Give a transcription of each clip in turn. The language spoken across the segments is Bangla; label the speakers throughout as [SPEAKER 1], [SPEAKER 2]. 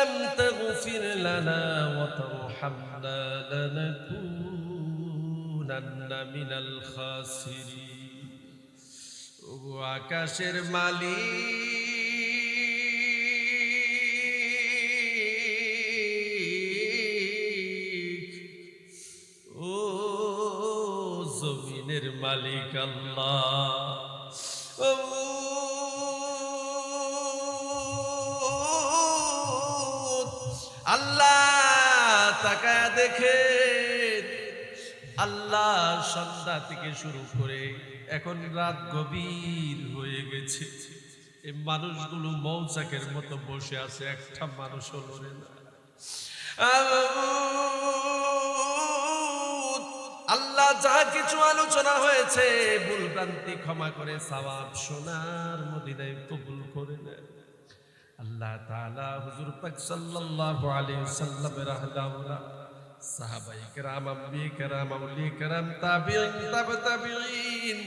[SPEAKER 1] لم تغفر لنا وترحمنا لنكونن من الخاسرين ও আকাশের মালিক ও জমিনের মালিক আল্লাহ আল্লাহ তাকায় দেখে, আল্লাহ সন্ধ্যা থেকে শুরু করে এখন রাত গভীর হয়ে গেছে। এই মানুষগুলো মৌচাকের মতো বসে আছে, একটা মানুষও লড়ে না। আল্লাহ যা কিছু আলোচনা হয়েছে ভুল ভ্রান্তি ক্ষমা করে সওয়াব সোনার মদিনায় কবুল করে নেন আল্লাহ তাআলা হুজুর পাক সাল্লাল্লাহু আলাইহি সাল্লামের আহলাউলা সাহাবায়ে কেরাম, আম্বিয়ে কেরাম, আউলিয়ে কেরাম, তাবিঈন, তাবে তাবিঈন,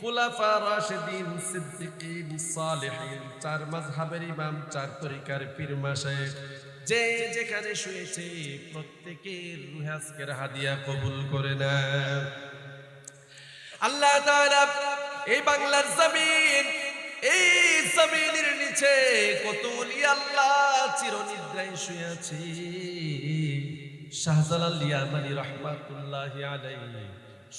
[SPEAKER 1] খুলাফা রাশিদিন, সিদ্দিকিন, সালেহিন, চার মাযহাবের ইমাম, চার তরিকার পীর মাশায়েখ যে যেখানে শুয়েছে প্রত্যেকের আজকের হাদিয়া কবুল করে না আল্লাহ তাআলা এই বাংলার জমিন, এই জমিনের নিচে কত ওলি আল্লাহ চিরনিদ্রায় শুয়ে আছে। শাহজালাল ইয়ামানি রহমাতুল্লাহি আলাইহি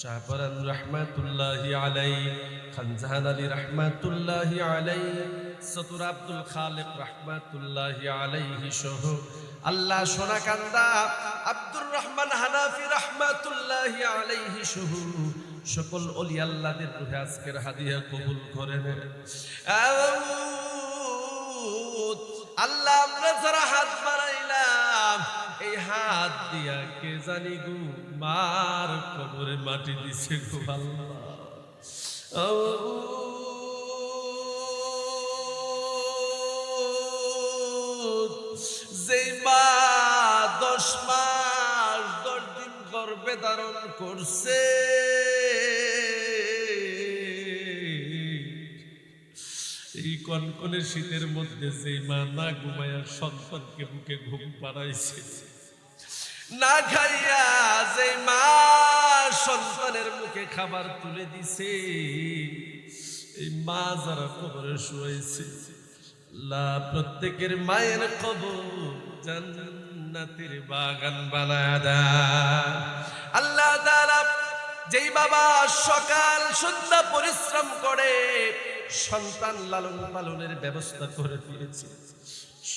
[SPEAKER 1] শাহপরান রহমাতুল্লাহি আলাইহি, খানজাহান আলী রহমাতুল্লাহি আলাইহি, সতুর আব্দুল খালেক রহমাতুল্লাহি আলাইহি সহ আল্লাহ সোনাকান্দা আব্দুর রহমান হানাফি রহমাতুল্লাহি আলাইহি সহ সকল অলি আল্লাহদের রুহে আজকের হাদিয়া কবুল করে আল্লাহ আমরা যারা হাত বাড়াইলাম, এই হাত দিয়া কে জানি গো মার কবরে মাটি দিছে গো আল্লাহ। যে মা দশ মাস দশ দিন গর্ভে ধারণ করছে কনকনে শীতের মধ্যে যে মা না ঘুমায়া সন্তানকে বুকে ঘুম পাড়াইছে। না খাইয়া যে মা সন্তানের মুখে খাবার তুলে দিছে, এই মা যারা কবরে শুয়েছে লা প্রত্যেকের মায়ের কবর জান্নাতের বাগান বানায় দেয়। আল্লাহ তাআলা যেই বাবা সকাল সন্ধ্যা পরিশ্রম করে সন্তান লালন পালনের ব্যবস্থা করে দিয়েছে।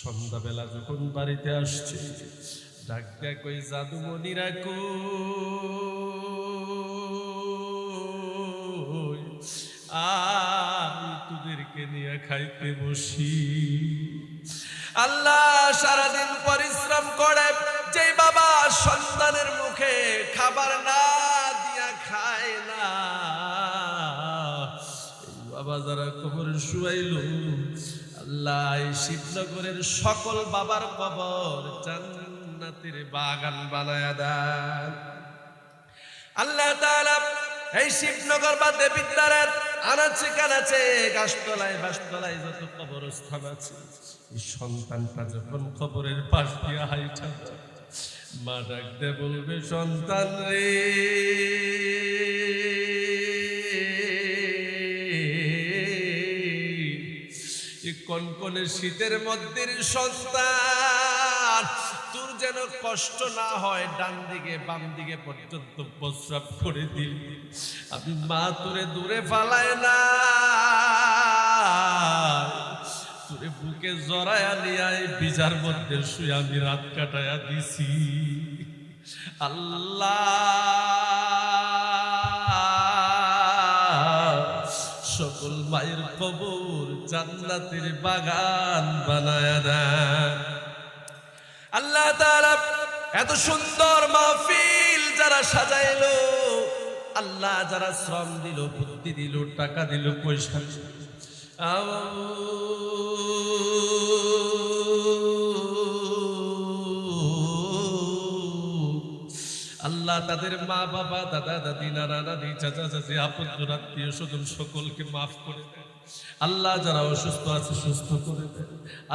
[SPEAKER 1] সন্ধ্যাবেলা যখন বাড়িতে আসছে, ডাক দেয়া, কই জাদুমণিরা কই? আমি তোদেরকে নিয়ে খাইতে বসি। আল্লাহ সারাদিন পরিশ্রম বাবা যারা কবর শুয়াইল, আল্লাহ শিবনগরের সকল বাবার কবর জান্নাতের বাগান বানায়া দেন। আল্লাহ তাআলা এই শিবনগর বা দেবিদ্বারের আনাচে কানাচে গাছতলায় বাসতলায় যত কবরস্থান আছে সন্তানটা যখন কবরের পাশ দিয়ে হাইটা মা ডাকতে বলবে, সন্তান রে। কনকনে শীতের মধ্যে সন্তান। তোর যেন কষ্ট না হয় ডান দিকে, বাম দিকে পর্যন্ত প্রস্রাব করে দিল। আমি মা তোরে দূরে ফালায় না। তোরে বুকে জড়ায়া নিয়ে বিজার মধ্যে শুয়ে আমি রাত কাটায়া দিছি। আল্লাহ। সকল মায়ের কবর জান্নাতের বাগান বানায় দেয়। আল্লাহ তারা এত সুন্দর মাহফিল যারা সাজাইলো, আল্লাহ যারা শ্রম দিল, বুদ্ধি দিল, টাকা দিল, পয়সা দিল। আল্লাহ তাদের মা বাবা, দাদা, দাদি, নানা, নানি, চাচা, চাচি আপন আত্মীয় স্বজন সকলকে মাফ করে আল্লাহ যারা অসুস্থ আছে সুস্থ করে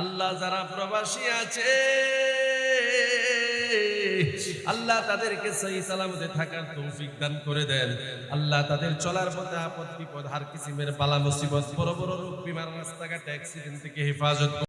[SPEAKER 1] আল্লাহ যারা প্রবাসী আছে, আল্লাহ তাদেরকে সহি সালামতে থাকার তৌফিক দান করে দেন। আল্লাহ তাদের চলার পথে আপদ বিপদ, হার কিসিমের বালা মুসিবত, বড় বড় রোগ, বিমার রাস্তাঘাটে অ্যাক্সিডেন্ট থেকে হেফাজত